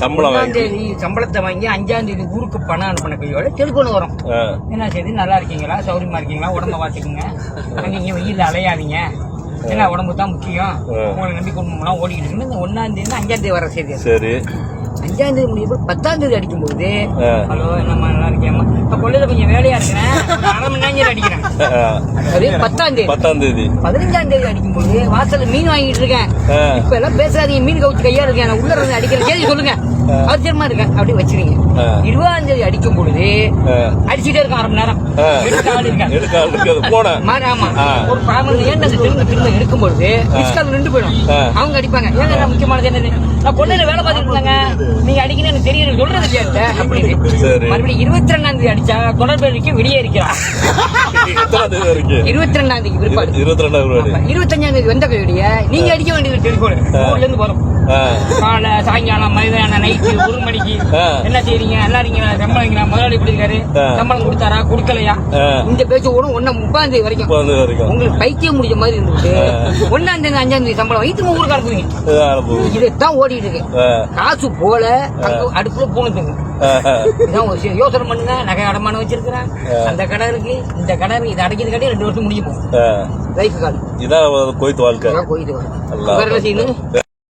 சம்பளம் தேதி சம்பளத்தை வாங்கி அஞ்சாம் தேதி ஊருக்கு பணம் அனுப்பின கையோட டெலிஃபோன் வரும். என்ன செய்தி நல்லா இருக்கீங்களா? சௌரியமா இருக்கீங்களா? உடம்ப பார்த்துக்குங்க. அங்க இங்க வெயில்ல அலையாதீங்க. என்ன உடம்பு தான் முக்கியம். உங்களை நம்பி குடும்பம்லாம் ஓடிக்கிட்டு இருக்குன்னு இந்த ஒன்னாம் தேதி அஞ்சாம் தேதி வர செய்தி. சரி. அஞ்சாம் தேதி முடியும் போது பத்தாம் தேதி அடிக்கும்போது ஆ, ஹலோ என்னம்மா நல்லா இருக்கேம்மா இப்ப கொள்ளையில கொஞ்சம் வேலையா இருக்கிறேன். ஒரு அரை மணி நேரம் அடிக்கிறேன். அது பத்தாம் தேதி. பத்தாம் தேதி. பதினஞ்சாம் தேதி அடிக்கும்போது வாசல்ல மீன் வாங்கிட்டு இருக்கேன். இப்ப எல்லாம் பேசாதீங்க மீன் கவுச்சு கையா இருக்கேன். உள்ள இருந்து அடிக்கிறேன். கேள்வி சொல்லுங்க. அவசியமா இருக்கேன் அப்படி வச்சிருங்க. இருபதாம் தேதி அடிக்கும் பொழுது அடிச்சுட்டே இருக்கான் அரை மணி நேரம். ஒரு ஏன் அந்த திரும்ப திரும்ப எடுக்கும் பொழுது மிஸ்கால் நின்று போயிடும். அவங்க அடிப்பாங்க. ஏங்க நான் முக்கியமானது என்னது நான் கொள்ளையில வேலை பார்த்துட்டு இருந்தாங்க நீங்க அடிக்கணும் எனக்கு தெரியும். சொல்றது இல்லையா அப்படின்னு. மறுபடியும் இருபத்தி ரெண்டாம் தேதி அடிச்சா தொடர்பு வெளியே இருக்கிறான் இருபத்தி ரெண்டாம் தேதி பிற்பாடு. இருபத்தி ரெண்டாம் ரூபாய் இருபத்தஞ்சாம் தேதி வந்த கையோடைய நீங்க அடிக்க வேண்டியது ஊர்ல இருந்து வரும் காலை சாயங்காலம் மதியானம் ஒரு மணிக்கு. என்ன செய்றீங்க? நல்லா சம்பளம் வைங்களா முதலாளி எப்படி இருக்காரு. சம்பளம் கொடுத்தாரா? கொடுக்கலையா. இந்த பேச்சு ஓடும் ஒன்னா முப்பாம் தேதி வரைக்கும். உங்களுக்கு பைத்தியம் முடிஞ்ச மாதிரி இருந்துட்டு ஒன்னாம் தேதி அஞ்சாம் தேதி சம்பளம் வைத்து ஊருக்கு அனுப்புவீங்க. இதுதான் ஓடிட்டு இருக்கு. காசு போல அடுப்புல பூணுத்துங்க. இதான் ஒரு. யோசனை பண்ணுங்க. நகை அடமானம் வச்சிருக்கிறேன். அந்த கடை இருக்கு. இந்த கடை இதை அடைக்கிறது காட்டி ரெண்டு வருஷம் முடிஞ்சு போகும். லைஃப் இதான் கொய்த்து வாழ்க்கை.